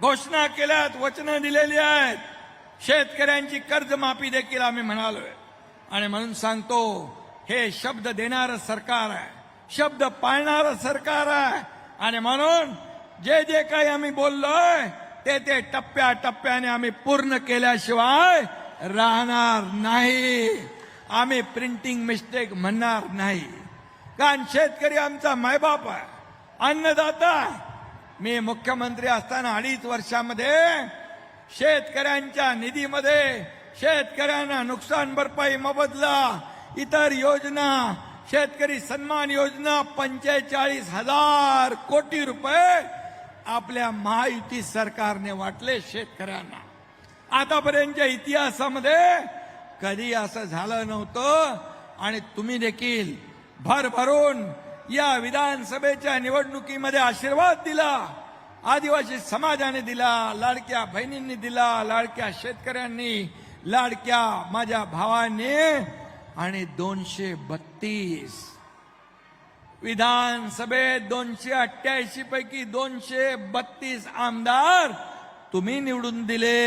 घोषणा केल्यात वचनं दिलेली आहेत. शेतकऱ्यांची कर्जमाफी देखील आम्ही म्हणालोय. आणि म्हणून सांगतो हे शब्द देणारं सरकार आहे. शब्द पाळणारं सरकार आहे. आणि म्हणून जे जे काही आम्ही बोललोय ते ते टप्प्या टप्प्याने आम्ही पूर्ण केल्याशिवाय राहणार नाही. आम्ही प्रिंटिंग मिस्टेक म्हणणार नाही. कारण शेतकरी आमचा मायबाप आहे अन्नदाता आहे. मी मुख्यमंत्री असताना अडीच वर्षामध्ये शेतकऱ्यांच्या निधीमध्ये शेतकऱ्यांना नुकसान भरपाई मोबदला इतर योजना शेतकरी सन्मान योजना पंचेचाळीस हजार कोटी रुपये आपल्या महायुती सरकारने वाटले शेतकऱ्यांना. आतापर्यंतच्या इतिहासामध्ये कधी असं झालं नव्हतं आणि तुम्ही देखील भरभरून या विधानसभेच्या निवडणुकीमध्ये आशीर्वाद दिला आदिवासी समाजाने दिला लाडक्या बहिणींनी दिला लाडक्या शेतकऱ्यांनी लाडक्या माझ्या भावांनी आणि दोनशे बत्तीस. विधानसभेत दोनशे अठ्ठ्याऐंशी पैकी दोनशे बत्तीस आमदार तुम्ही निवडून दिले.